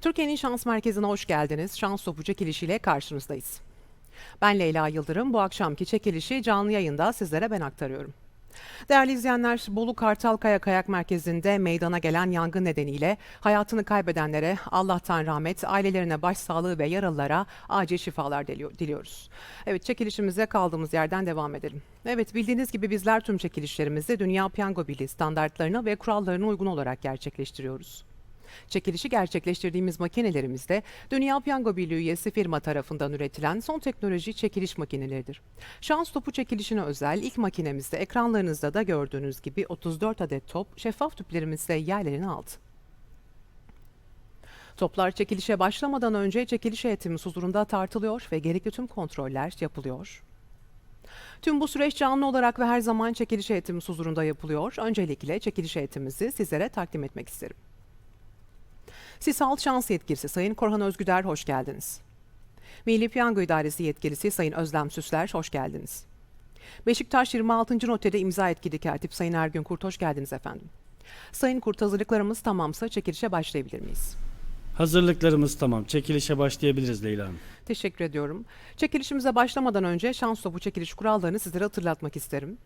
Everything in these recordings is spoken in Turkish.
Türkiye'nin şans merkezine hoş geldiniz. Şans topu çekilişiyle karşınızdayız. Ben Leyla Yıldırım. Bu akşamki çekilişi canlı yayında sizlere ben aktarıyorum. Değerli izleyenler, Bolu Kartalkaya Kayak Merkezi'nde meydana gelen yangın nedeniyle hayatını kaybedenlere Allah'tan rahmet, ailelerine başsağlığı ve yaralılara acil şifalar diliyor- diliyoruz. Evet, çekilişimize kaldığımız yerden devam edelim. Evet, bildiğiniz gibi bizler tüm çekilişlerimizi Dünya Piyango Birliği standartlarına ve kurallarına uygun olarak gerçekleştiriyoruz. Çekilişi gerçekleştirdiğimiz makinelerimizde Dünya Piyango Birliği üyesi firma tarafından üretilen son teknoloji çekiliş makineleridir. Şans topu çekilişine özel ilk makinemizde ekranlarınızda da gördüğünüz gibi 34 adet top şeffaf tüplerimizde yerlerini aldı. Toplar çekilişe başlamadan önce çekiliş heyetimiz huzurunda tartılıyor ve gerekli tüm kontroller yapılıyor. Tüm bu süreç canlı olarak ve her zaman çekiliş heyetimiz huzurunda yapılıyor. Öncelikle çekiliş heyetimizi sizlere takdim etmek isterim. Sisal Şans Yetkilisi Sayın Korhan Özgüder hoş geldiniz. Milli Piyango İdaresi Yetkilisi Sayın Özlem Süsler hoş geldiniz. Beşiktaş 26. notede imza etkili katip Sayın Ergün Kurt hoş geldiniz efendim. Sayın Kurt hazırlıklarımız tamamsa çekilişe başlayabilir miyiz? Hazırlıklarımız tamam. Çekilişe başlayabiliriz Leyla Hanım. Teşekkür ediyorum. Çekilişimize başlamadan önce şans topu çekiliş kurallarını sizlere hatırlatmak isterim.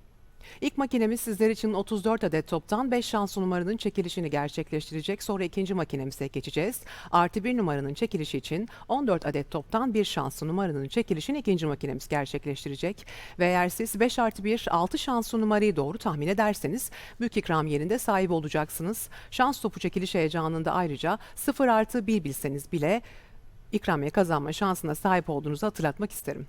İlk makinemiz sizler için 34 adet toptan 5 şans numaranın çekilişini gerçekleştirecek. Sonra ikinci makinemize geçeceğiz. Artı bir numaranın çekilişi için 14 adet toptan bir şanslı numaranın çekilişini ikinci makinemiz gerçekleştirecek. Ve eğer siz 5 artı 1 6 şanslı numarayı doğru tahmin ederseniz büyük ikram yerinde sahibi olacaksınız. Şans topu çekiliş heyecanında ayrıca 0 artı 1 bilseniz bile ikramiye kazanma şansına sahip olduğunuzu hatırlatmak isterim.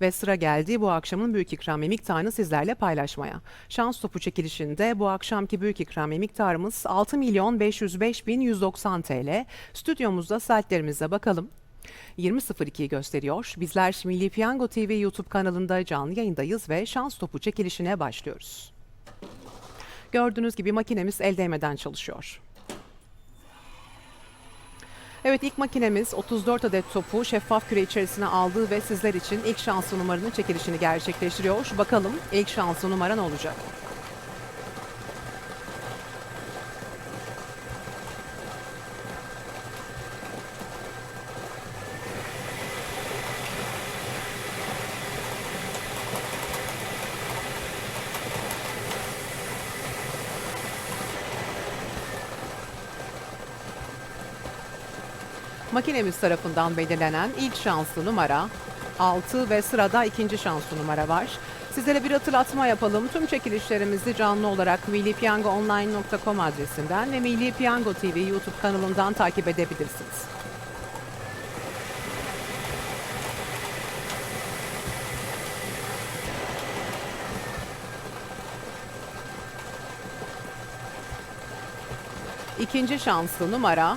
Ve sıra geldi bu akşamın büyük ikramiye miktarını sizlerle paylaşmaya. Şans topu çekilişinde bu akşamki büyük ikramiye miktarımız 6 milyon 505 bin 190 TL. Stüdyomuzda saatlerimize bakalım. 20.02'yi gösteriyor. Bizler Milli Piyango TV YouTube kanalında canlı yayındayız ve şans topu çekilişine başlıyoruz. Gördüğünüz gibi makinemiz el değmeden çalışıyor. Evet ilk makinemiz 34 adet topu şeffaf küre içerisine aldı ve sizler için ilk şanslı numaranın çekilişini gerçekleştiriyor. Bakalım ilk şanslı numara ne olacak? Makinemiz tarafından belirlenen ilk şanslı numara 6 ve sırada ikinci şanslı numara var. Sizlere bir hatırlatma yapalım. Tüm çekilişlerimizi canlı olarak millipiyangoonline.com adresinden ve Milli Piyango TV YouTube kanalından takip edebilirsiniz. İkinci şanslı numara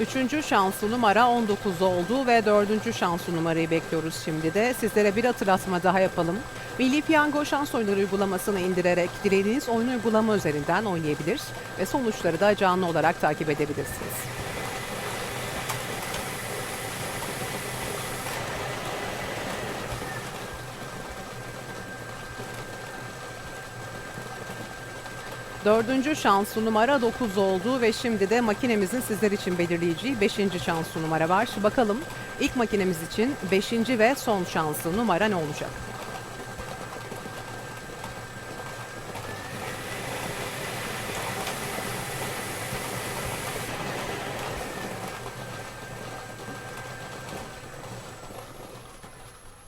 Üçüncü şanslı numara 19 oldu ve dördüncü şanslı numarayı bekliyoruz şimdi de. Sizlere bir hatırlatma daha yapalım. Milli Piyango şans oyunları uygulamasını indirerek dilediğiniz oyun uygulama üzerinden oynayabilir ve sonuçları da canlı olarak takip edebilirsiniz. Dördüncü şanslı numara 9 oldu ve şimdi de makinemizin sizler için belirleyeceği 5. şanslı numara var. Bakalım ilk makinemiz için 5. ve son şanslı numara ne olacak?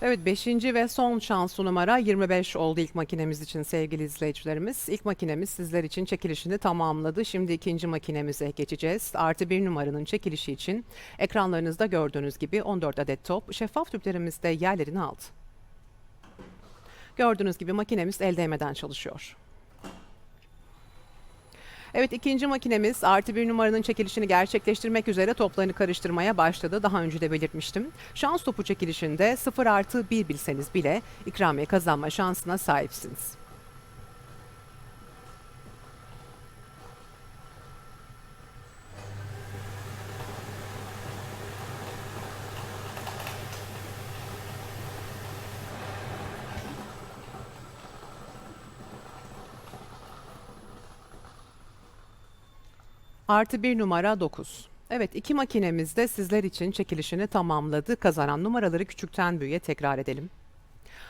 Evet 5. ve son şanslı numara 25 oldu ilk makinemiz için sevgili izleyicilerimiz. İlk makinemiz sizler için çekilişini tamamladı. Şimdi ikinci makinemize geçeceğiz. Artı bir numaranın çekilişi için ekranlarınızda gördüğünüz gibi 14 adet top şeffaf tüplerimizde yerlerini aldı. Gördüğünüz gibi makinemiz el değmeden çalışıyor. Evet ikinci makinemiz artı bir numaranın çekilişini gerçekleştirmek üzere toplarını karıştırmaya başladı. Daha önce de belirtmiştim. Şans topu çekilişinde 0 artı 1 bilseniz bile ikramiye kazanma şansına sahipsiniz. Artı bir numara 9. Evet iki makinemiz de sizler için çekilişini tamamladı. Kazanan numaraları küçükten büyüğe tekrar edelim.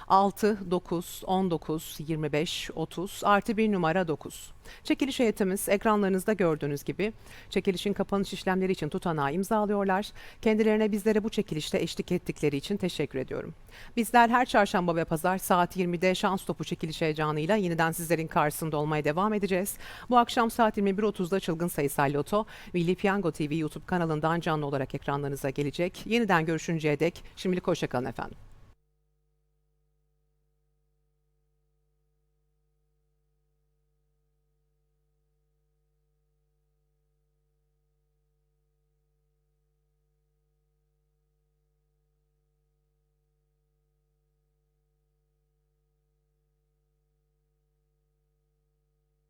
6, 9, 19, 25, 30 artı bir numara 9. Çekiliş heyetimiz ekranlarınızda gördüğünüz gibi çekilişin kapanış işlemleri için tutanağı imzalıyorlar. Kendilerine bizlere bu çekilişte eşlik ettikleri için teşekkür ediyorum. Bizler her çarşamba ve pazar saat 20'de şans topu çekiliş heyecanıyla yeniden sizlerin karşısında olmaya devam edeceğiz. Bu akşam saat 21.30'da Çılgın Sayısal Loto, Milli Piyango TV YouTube kanalından canlı olarak ekranlarınıza gelecek. Yeniden görüşünceye dek şimdilik hoşçakalın efendim.